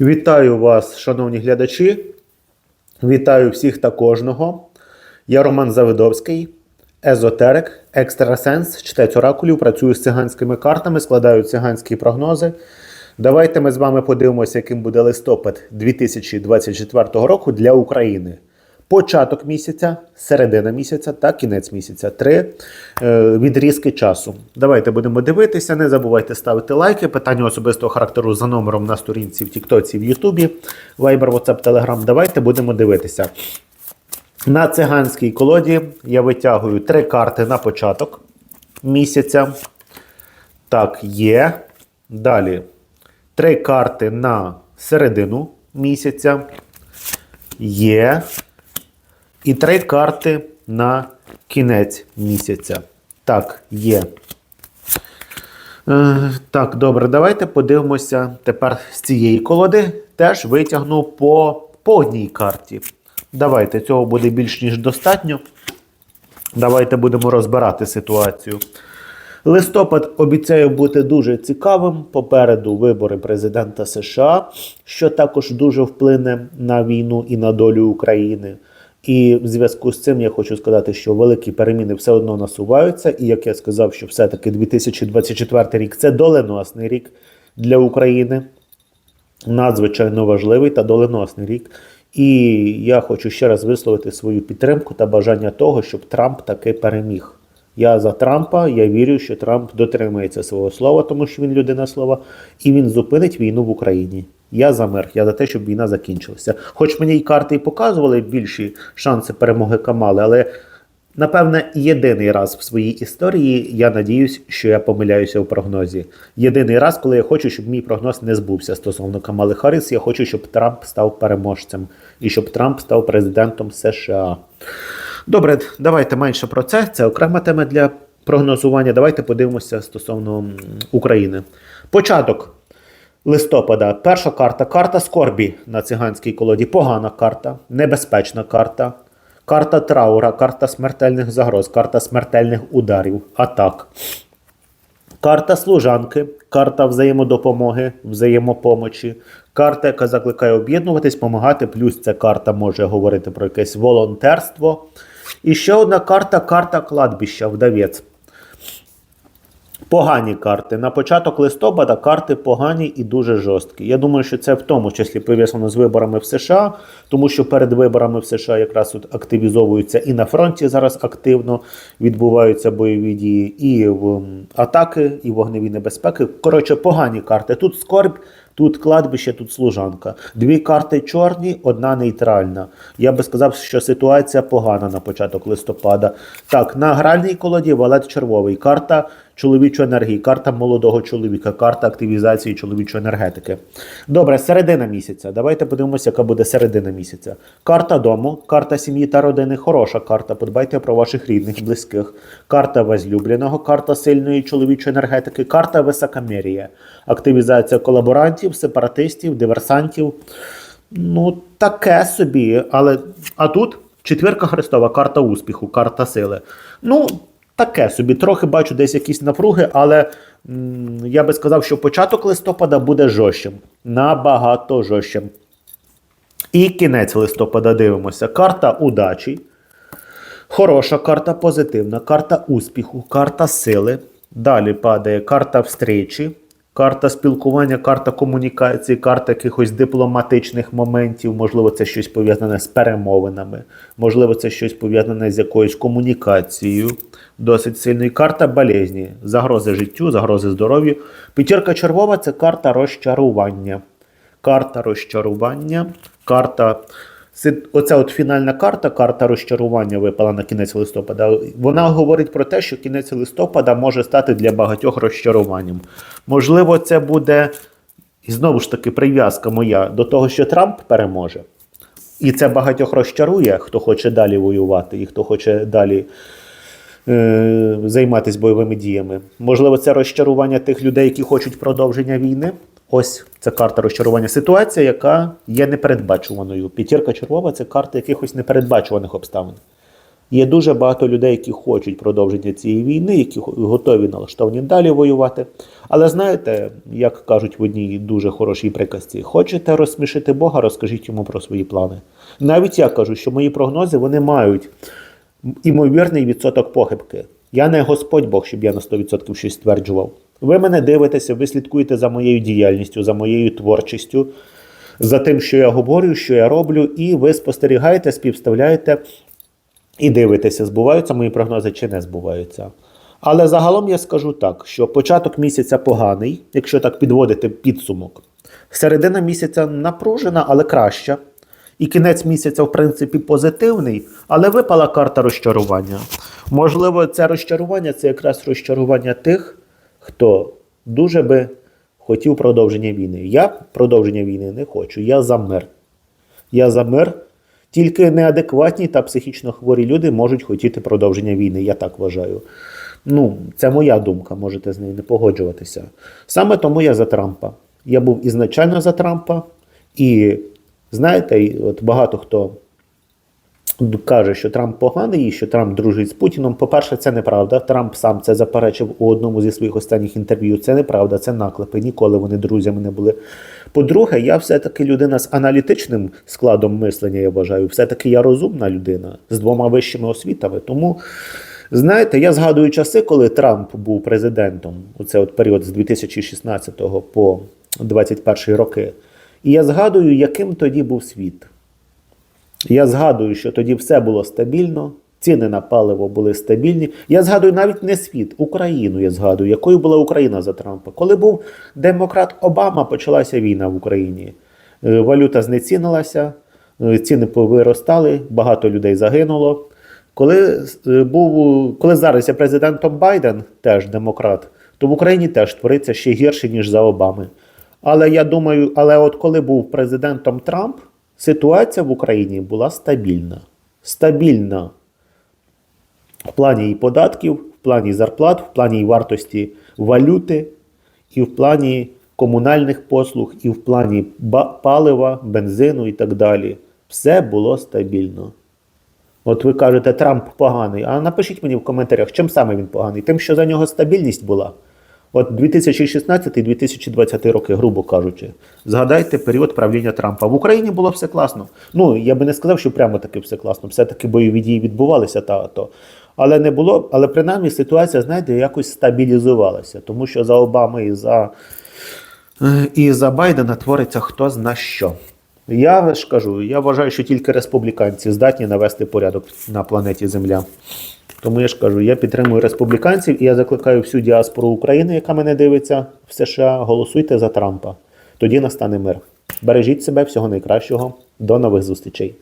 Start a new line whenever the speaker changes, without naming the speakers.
Вітаю вас, шановні глядачі. Вітаю всіх та кожного. Я Роман Завидовський, езотерик, екстрасенс, читець оракулів, працюю з циганськими картами, складаю циганські прогнози. Давайте ми з вами подивимося, яким буде листопад 2024 року для України. Початок місяця, середина місяця та кінець місяця. Три е, відрізки часу. Давайте будемо дивитися. Не забувайте ставити лайки. Питання особистого характеру за номером на сторінці в Тіктоці, в Ютубі, Viber, WhatsApp, Telegram. Давайте будемо дивитися. На циганській колоді я витягую три карти на початок місяця. Так, є. Далі. Три карти на середину місяця. Є. І три карти на кінець місяця. Так, є. Е, так, добре, давайте подивимося тепер з цієї колоди. Теж витягну по, по одній карті. Давайте, цього буде більш ніж достатньо. Давайте будемо розбирати ситуацію. Листопад обіцяє бути дуже цікавим. Попереду вибори президента США, що також дуже вплине на війну і на долю України. І в зв'язку з цим я хочу сказати, що великі переміни все одно насуваються. І як я сказав, що все-таки 2024 рік це доленосний рік для України. Надзвичайно важливий та доленосний рік. І я хочу ще раз висловити свою підтримку та бажання того, щоб Трамп таки переміг. Я за Трампа, я вірю, що Трамп дотримається свого слова, тому що він людина слова, і він зупинить війну в Україні. Я за мир, я за те, щоб війна закінчилася. Хоч мені й карти і показували більші шанси перемоги Камали, але напевне єдиний раз в своїй історії я надіюсь, що я помиляюся в прогнозі. Єдиний раз, коли я хочу, щоб мій прогноз не збувся стосовно Камали Харріс, я хочу, щоб Трамп став переможцем і щоб Трамп став президентом США. Добре, давайте менше про це. Це окрема тема для прогнозування. Давайте подивимося стосовно України. Початок листопада. Перша карта карта скорбі на циганській колоді. Погана карта, небезпечна карта. Карта траура, карта смертельних загроз, карта смертельних ударів, атак. Карта служанки, карта взаємодопомоги, взаємопомочі, карта, яка закликає об'єднуватись, допомагати. Плюс ця карта може говорити про якесь волонтерство. І ще одна карта карта кладбища, вдавець. Погані карти. На початок листопада карти погані і дуже жорсткі. Я думаю, що це в тому числі пов'язано з виборами в США, тому що перед виборами в США якраз от активізовуються і на фронті зараз активно відбуваються бойові дії, і в атаки, і вогневі небезпеки. Коротше, погані карти. Тут скорбь, тут кладбище, тут служанка. Дві карти чорні, одна нейтральна. Я би сказав, що ситуація погана на початок листопада. Так, на гральній колоді валет червовий. Карта чоловічої енергії, карта молодого чоловіка, карта активізації чоловічої енергетики. Добре, середина місяця. Давайте подивимося, яка буде середина місяця. Карта дому, карта сім'ї та родини, хороша карта. Подбайте про ваших рідних, близьких. Карта возлюбленого, карта сильної чоловічої енергетики, карта високомір'я, активізація колаборантів, сепаратистів, диверсантів. Ну, таке собі. Але а тут четвірка Христова, карта успіху, карта сили. Ну, таке собі. Трохи бачу десь якісь напруги, але м, я би сказав, що початок листопада буде жорстким. Набагато жорстким. І кінець листопада дивимося. Карта удачі. Хороша карта позитивна, карта успіху, карта сили. Далі падає карта встречі, карта спілкування, карта комунікації, карта якихось дипломатичних моментів. Можливо, це щось пов'язане з перемовинами, можливо, це щось пов'язане з якоюсь комунікацією. Досить сильною. Карта болезні, загрози життю, загрози здоров'ю. П'ятірка червова це карта розчарування. Карта розчарування, карта. Оця от фінальна карта, карта розчарування випала на кінець листопада. Вона говорить про те, що кінець листопада може стати для багатьох розчаруванням. Можливо, це буде і знову ж таки прив'язка моя до того, що Трамп переможе. І це багатьох розчарує, хто хоче далі воювати і хто хоче далі е, займатися бойовими діями. Можливо, це розчарування тих людей, які хочуть продовження війни. Ось це карта розчарування. Ситуація, яка є непередбачуваною. П'ятірка червова це карта якихось непередбачуваних обставин. Є дуже багато людей, які хочуть продовження цієї війни, які готові налаштовані далі воювати. Але знаєте, як кажуть в одній дуже хорошій приказці, хочете розсмішити Бога, розкажіть йому про свої плани. Навіть я кажу, що мої прогнози вони мають імовірний відсоток похибки. Я не Господь Бог, щоб я на 100% щось стверджував. Ви мене дивитеся, ви слідкуєте за моєю діяльністю, за моєю творчістю, за тим, що я говорю, що я роблю, і ви спостерігаєте, співставляєте і дивитеся, збуваються мої прогнози чи не збуваються. Але загалом я скажу так, що початок місяця поганий, якщо так підводити підсумок. Середина місяця напружена, але краща. І кінець місяця, в принципі, позитивний, але випала карта розчарування. Можливо, це розчарування це якраз розчарування тих, хто дуже би хотів продовження війни. Я продовження війни не хочу, я за мир. Я за мир. Тільки неадекватні та психічно хворі люди можуть хотіти продовження війни, я так вважаю. Ну, це моя думка, можете з нею не погоджуватися. Саме тому я за Трампа. Я був ізначально за Трампа, і знаєте, от багато хто каже, що Трамп поганий і що Трамп дружить з Путіном. По-перше, це неправда. Трамп сам це заперечив у одному зі своїх останніх інтерв'ю. Це неправда, це наклепи. Ніколи вони друзями не були. По-друге, я все-таки людина з аналітичним складом мислення, я вважаю. Все-таки я розумна людина з двома вищими освітами. Тому. Знаєте, я згадую часи, коли Трамп був президентом, у це от період з 2016 по 2021 роки. І я згадую, яким тоді був світ. Я згадую, що тоді все було стабільно, ціни на паливо були стабільні. Я згадую навіть не світ, Україну. Я згадую, якою була Україна за Трампа. Коли був демократ Обама, почалася війна в Україні. Е, Валюта знецінилася, е, ціни повиростали, багато людей загинуло. Коли е, був, коли зараз є президентом Байден, теж демократ, то в Україні теж твориться ще гірше, ніж за Обами. Але я думаю, але от коли був президентом Трамп, ситуація в Україні була стабільна. Стабільна в плані і податків, в плані зарплат, в плані вартості валюти, і в плані комунальних послуг, і в плані палива, бензину і так далі. Все було стабільно. От ви кажете, Трамп поганий. А напишіть мені в коментарях, чим саме він поганий? Тим, що за нього стабільність була. От 2016-2020 роки, грубо кажучи, згадайте період правління Трампа. В Україні було все класно. Ну, я би не сказав, що прямо таки все класно. Все-таки бойові дії відбувалися та то. Але не було, але принаймні ситуація, знаєте, якось стабілізувалася. Тому що за Обами і за, і за Байдена твориться хто зна що. Я ж кажу, я вважаю, що тільки республіканці здатні навести порядок на планеті Земля. Тому я ж кажу, я підтримую республіканців і я закликаю всю діаспору України, яка мене дивиться в США, голосуйте за Трампа. Тоді настане мир. Бережіть себе, всього найкращого. До нових зустрічей.